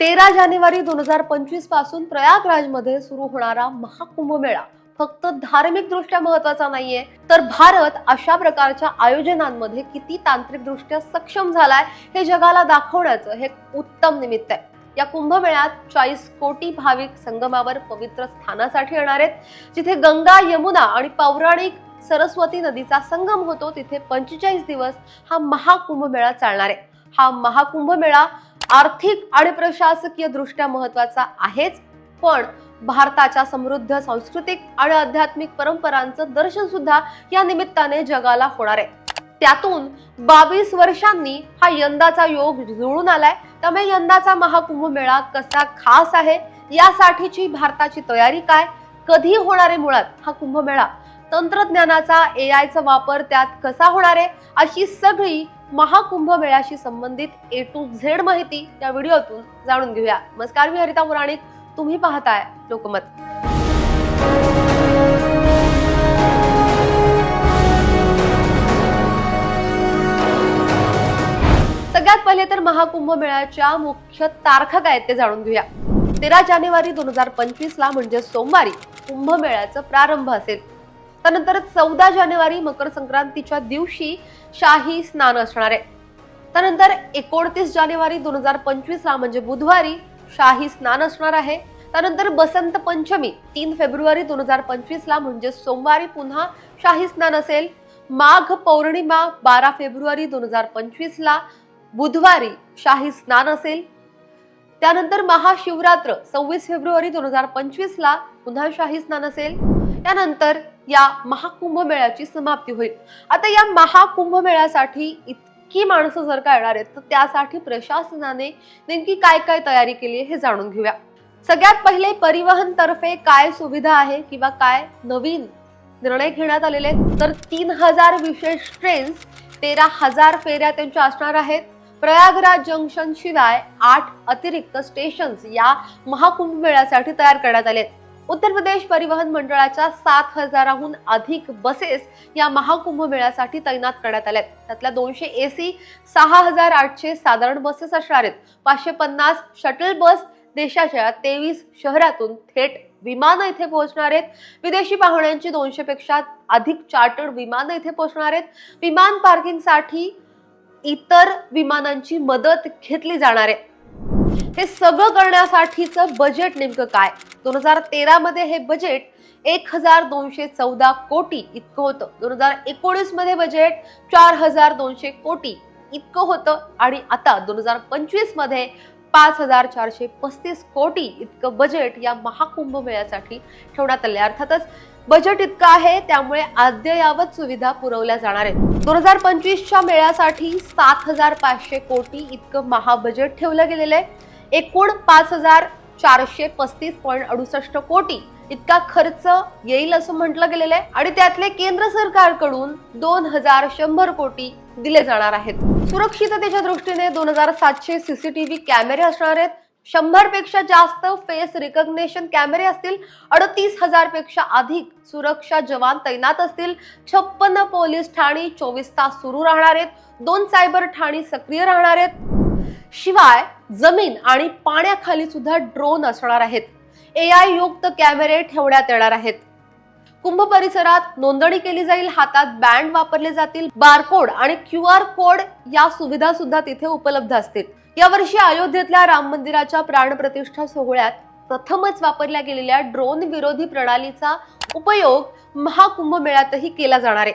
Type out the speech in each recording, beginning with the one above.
तेरा जानेवारी दोन हजार पंचवीसपासून प्रयागराजमध्ये सुरू होणारा महाकुंभमेळा फक्त धार्मिक दृष्ट्या महत्त्वाचा नाहीये. तर भारत अशा प्रकारच्या आयोजनांमध्ये किती तांत्रिकदृष्ट्या सक्षम झालाय हे जगाला दाखवण्याचं हे उत्तम निमित्त आहे. या कुंभमेळ्यात चाळीस कोटी भाविक संगमावर पवित्र स्थानासाठी येणार आहेत. जिथे गंगा यमुना आणि पौराणिक सरस्वती नदीचा संगम होतो तिथे पंचेचाळीस दिवस हा महाकुंभमेळा चालणार आहे. हा महाकुंभमेळा आर्थिक आणि प्रशासकीय दृष्ट्या महत्त्वाचा आहेच पण भारताच्या समृद्ध सांस्कृतिक आणि आध्यात्मिक परंपरांचं दर्शन सुद्धा या निमित्ताने जगाला होणार आहे. त्यातून बावीस वर्षांनी हा यंदाचा योग जुळून आलाय. त्यामुळे यंदाचा महाकुंभ मेळा कसा खास आहे? यासाठीची भारताची तयारी काय? कधी होणार आहे मुळात हा कुंभमेळा? तंत्रज्ञानाचा ए आयचा वापर त्यात कसा होणार आहे? अशी सगळी महाकुंभ मेळ्याशी संबंधित ए टू झेड माहिती या व्हिडिओतून जाणून घेऊया. नमस्कार मी हरिता पुराणिक तुम्ही पाहताय लोकमत. सगळ्यात पहिले तर महाकुंभ मेळ्याच्या मुख्य तारखा काय आहेत ते जाणून घेऊया. तेरा जानेवारी दोन हजार पंचवीस ला म्हणजे सोमवारी कुंभमेळ्याचा प्रारंभ असेल. त्यानंतर चौदा जानेवारी मकर संक्रांतीच्या दिवशी शाही स्नान असणार आहे. त्यानंतर एकोणतीस जानेवारी दोन हजार पंचवीस ला म्हणजे बुधवारी शाही स्नान असणार आहे. त्यानंतर बसंत पंचमी तीन फेब्रुवारी दोन हजार पंचवीस ला म्हणजे सोमवारी पुन्हा शाही स्नान असेल. माघ पौर्णिमा बारा फेब्रुवारी दोन हजार पंचवीस ला बुधवारी शाही स्नान असेल. त्यानंतर महाशिवरात्र सव्वीस फेब्रुवारी दोन हजार पंचवीस ला पुन्हा शाही स्नान असेल. त्यानंतर या महाकुंभ मेळ्याची समाप्ती होईल. आता या महाकुंभ मेळ्यासाठी इतकी माणसं जर का येणार आहेत तर त्यासाठी प्रशासनाने नेमकी काय काय तयारी केली आहे हे जाणून घेऊया. सगळ्यात पहिले परिवहन तर्फे काय सुविधा आहे किंवा काय नवीन निर्णय घेण्यात आलेले आहेत तर तीन हजार विशेष ट्रेन्स तेरा हजार फेऱ्या त्यांच्या असणार आहेत. प्रयागराज जंक्शन शिवाय आठ अतिरिक्त स्टेशन्स या महाकुंभ मेळ्यासाठी तयार करण्यात आले आहेत. उत्तर प्रदेश परिवहन मंडळाच्या सात हजाराहून अधिक बसेस या महाकुंभ मेळ्यासाठी तैनात करण्यात आल्या आहेत त्यातल्या दोनशे एसी सहा हजार आठशे साधारण बसेस असणार आहेत. पाचशे पन्नास शटल बस देशाच्या तेवीस शहरातून थेट विमान इथे पोहोचणार आहेत. विदेशी पाहुण्यांची दोनशे पेक्षा अधिक चार्टर्ड विमान इथे पोहोचणार आहेत. विमान पार्किंगसाठी इतर विमानांची मदत घेतली जाणार आहे. हे सगळं करण्यासाठीचं बजेट नेमकं काय? दोन हजार तेरा मध्ये हे बजेट एक हजार दोनशे चौदा कोटी इतकं होतं. दोन हजार एकोणीसमध्ये बजेट चार हजार दोनशे कोटी इतकं होतं. आणि आता दोन हजार पंचवीसमध्ये पाच हजार चारशे पस्तीस कोटी इतकं बजेट या महाकुंभ मेळ्यासाठी ठेवण्यात आले अर्थातच बजेट इतकं आहे त्यामुळे अद्ययावत सुविधा पुरवल्या जाणार आहेत. दोन हजार पंचवीसच्या मेळ्यासाठी सात हजार पाचशे कोटी इतकं महाबजेट ठेवलं गेलेलं आहे. एकूण पाच हजार चारशे पस्तीस पॉईंट अडुसष्ट कोटी इतका खर्च येईल असं म्हटलं गेलेलं आहे. आणि त्यातले केंद्र सरकारकडून दोन हजार शंभर कोटी दिले जाणार आहेत. सुरक्षिततेच्या दृष्टीने दोन हजार सातशे सीसीटीव्ही कॅमेरे असणार आहेत. शंभरपेक्षा जास्त फेस रिकग्नेशन कॅमेरे असतील. अडतीस हजारपेक्षा अधिक सुरक्षा जवान तैनात असतील. छप्पन्न पोलीस ठाणी चोवीस तास सुरू राहणार आहेत. दोन सायबर ठाणी सक्रिय राहणार आहेत. शिवाय जमीन आणि पाण्याखाली सुद्धा ड्रोन असणार आहेत. ए आय युक्त कॅमेरे ठेवण्यात येणार आहेत. कुंभ परिसरात नोंदणी केली जाईल हातात बँड वापरले जातील बारकोड आणि क्यू आर कोड या सुविधा सुद्धा तिथे उपलब्ध असतील. यावर्षी अयोध्येतल्या राम मंदिराच्या प्राणप्रतिष्ठा सोहळ्यात प्रथमच वापरल्या गेलेल्या ड्रोन विरोधी प्रणालीचा उपयोग महाकुंभ मेळ्यातही केला जाणार आहे.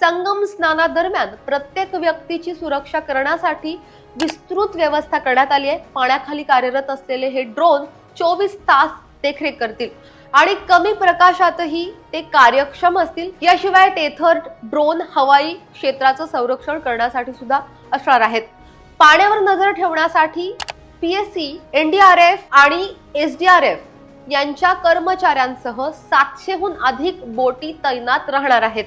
संगम स्नानादरम्यान प्रत्येक व्यक्तीची सुरक्षा करण्यासाठी विस्तृत व्यवस्था करण्यात आली आहे. पाण्याखाली कार्यरत असलेले हे ड्रोन चोवीस तास देखरेख करतील. आणि कमी प्रकाशातही ते कार्यक्षम असतील. याशिवाय टेथर ड्रोन हवाई क्षेत्राचं संरक्षण करण्यासाठी सुद्धा असणार आहेत. पाण्यावर नजर ठेवण्यासाठी पीएससी एनडीआरएफ आणि एसडीआरएफ यांच्या कर्मचाऱ्यांसह सातशेहून अधिक बोटी तैनात राहणार आहेत.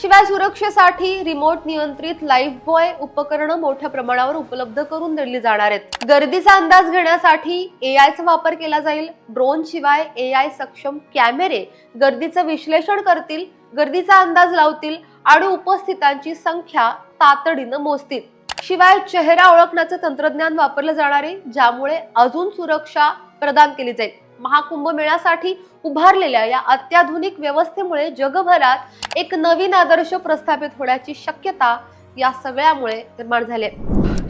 शिवाय सुरक्षेसाठी रिमोट नियंत्रित लाईफ बॉय उपकरणं मोठ्या प्रमाणावर उपलब्ध करून दिली जाणार आहेत. गर्दीचा अंदाज घेण्यासाठी ए आयचा वापर केला जाईल. ड्रोन शिवाय ए आय सक्षम कॅमेरे गर्दीचं विश्लेषण करतील गर्दीचा अंदाज लावतील आणि उपस्थितांची संख्या तातडीनं मोजतील. शिवाय चेहरा ओळखण्याचं तंत्रज्ञान वापरलं जाणार आहे ज्यामुळे अजून सुरक्षा प्रदान केली जाईल. महाकुंभ मेळ्यासाठी उभारलेल्या या अत्याधुनिक व्यवस्थेमुळे जगभरात एक नवीन आदर्श प्रस्थापित होण्याची शक्यता या सगळ्यामुळे निर्माण झाले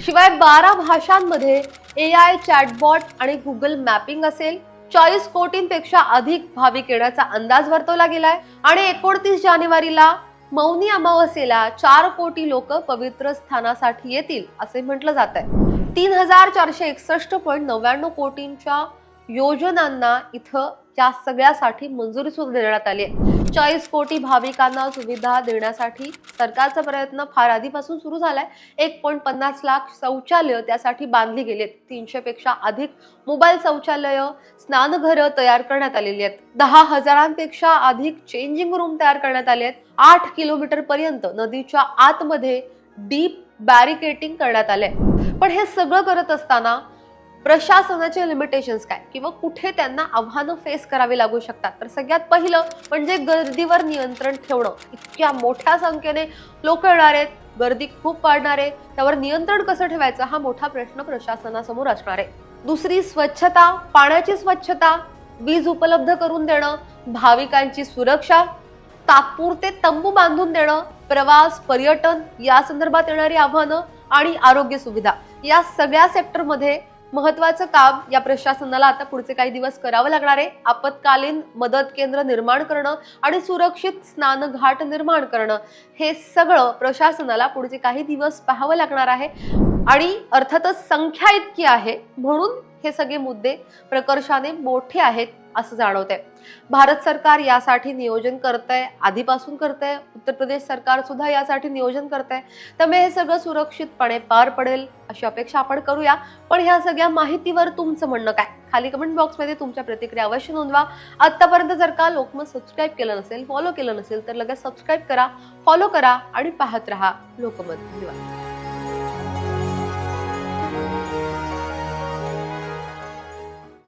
शिवाय बारा भाषांमध्ये ए आय चॅटबॉट आणि गुगल मॅपिंग असेल चाळीस कोटींपेक्षा अधिक भाविक येण्याचा अंदाज वर्तवला गेलाय आणि एकोणतीस जानेवारीला मौनी अमावस्येला चार कोटी लोक पवित्र स्थानासाठी येतील असे म्हटलं जात आहे तीन हजार चारशे एकसष्ट पॉईंट नव्याण्णव कोटींच्या योजनांना इथं या सगळ्यासाठी मंजुरी सुद्धा देण्यात आली आहे. चाळीस कोटी भाविकांना सुविधा देण्यासाठी सरकारचा प्रयत्न फार आधीपासून सुरू झालाय. एक पॉईंट पन्नास लाख शौचालय त्यासाठी बांधली गेली आहेत. तीनशे पेक्षा अधिक मोबाईल शौचालय स्नानघरं तयार करण्यात आलेली आहेत. दहा हजारांपेक्षा अधिक चेंजिंग रूम तयार करण्यात आले आहेत. आठ किलोमीटर पर्यंत नदीच्या आतमध्ये डीप बॅरिकेटिंग करण्यात आले पण हे सगळं करत असताना प्रशासनाचे लिमिटेशन्स काय? किंवा कुठे त्यांना आव्हानं फेस करावी लागू शकतात? तर सगळ्यात पहिलं म्हणजे गर्दीवर नियंत्रण ठेवणं. इतक्या मोठ्या संख्येने लोक येणार आहेत. गर्दी खूप वाढणार आहे. त्यावर नियंत्रण कसं ठेवायचं? हा मोठा प्रश्न प्रशासनासमोर असणार आहे. दुसरी स्वच्छता. पाण्याची स्वच्छता. वीज उपलब्ध करून देणं. भाविकांची सुरक्षा. तात्पुरते तंबू बांधून देणं. प्रवास पर्यटन या संदर्भात येणारी आव्हानं आणि आरोग्य सुविधा. या सगळ्या सेक्टरमध्ये महत्वाचं काम या प्रशासनाला आता पुढचे काही दिवस करावं लागणार आहे. आपत्कालीन मदत केंद्र निर्माण करणं आणि सुरक्षित स्नानघाट निर्माण करणं हे सगळं प्रशासनाला पुढचे काही दिवस पाहावं लागणार आहे. आणि अर्थातच संख्या इतकी आहे म्हणून हे सगळे मुद्दे प्रकर्षाने मोठे आहेत असं जाणवतंय. भारत सरकार यासाठी नियोजन करतंय आधीपासून करतंय उत्तर प्रदेश सरकार सुद्धा यासाठी नियोजन करतंय. त्यामुळे हे सगळं सुरक्षितपणे पार पडेल अशी अपेक्षा आपण करूया. पण ह्या सगळ्या माहितीवर तुमचं म्हणणं काय? खाली कमेंट बॉक्समध्ये तुमच्या प्रतिक्रिया अवश्य नोंदवा. आतापर्यंत जर का लोकमत सबस्क्राईब केलं नसेल फॉलो केलं नसेल तर लगेच सबस्क्राईब करा फॉलो करा आणि पाहत राहा लोकमत धन्यवाद